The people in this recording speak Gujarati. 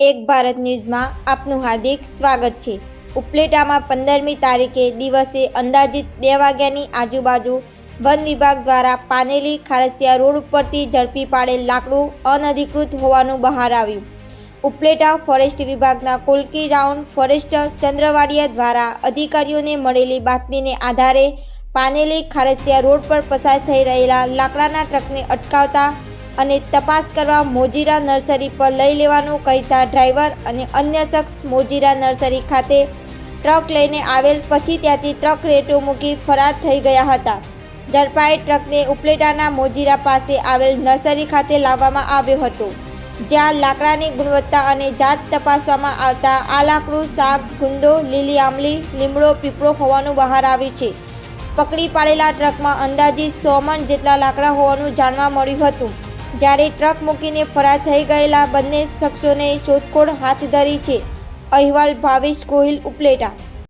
એક ભારત ન્યૂઝમાં આપનું હાર્દિક સ્વાગત છે. ઉપલેટામાં પંદરમી તારીખે દિવસે અંદાજિત બે વાગ્યાની આજુબાજુ વન વિભાગ દ્વારા પાનેલી ખારસિયા રોડ ઉપરથી ઝડપી પાડેલ લાકડું અનધિકૃત હોવાનું બહાર આવ્યું. ઉપલેટા ફોરેસ્ટ વિભાગના કોલકી રાઉન્ડ ફોરેસ્ટર ચંદ્રવાડિયા દ્વારા અધિકારીઓને મળેલી બાતમીને આધારે પાનેલી ખારસિયા રોડ પર પસાર થઈ રહેલા લાકડાના ટ્રકને અટકાવતા અને તપાસ કરવા મોજીરા નર્સરી પર લઈ લેવાનું કહેતા ડ્રાઈવર અને અન્ય શખ્સ મોજીરા નર્સરી ખાતે ટ્રક લઈને આવેલ પછી ત્યાંથી ટ્રક રેટો મૂકી ફરાર થઈ ગયા હતા. ઝડપાઈ ટ્રકને ઉપલેટાના મોજીરા પાસે આવેલ નર્સરી ખાતે લાવવામાં આવ્યો હતો, જ્યાં લાકડાની ગુણવત્તા અને જાત તપાસવામાં આવતા આ લાકડું શાક ગુંદો લીલી આમલી લીમડો, પીપળો હોવાનું બહાર આવ્યું છે. પકડી પાડેલા ટ્રકમાં અંદાજિત સો મણ જેટલા લાકડા હોવાનું જાણવા મળ્યું હતું. જ્યારે ટ્રક મૂકીને ફરાર થઈ ગયેલા બંને શખ્સોને શોધખોળ હાથ ધરી છે. અહેવાલ ભાવેશ ગોહિલ ઉપલેટા.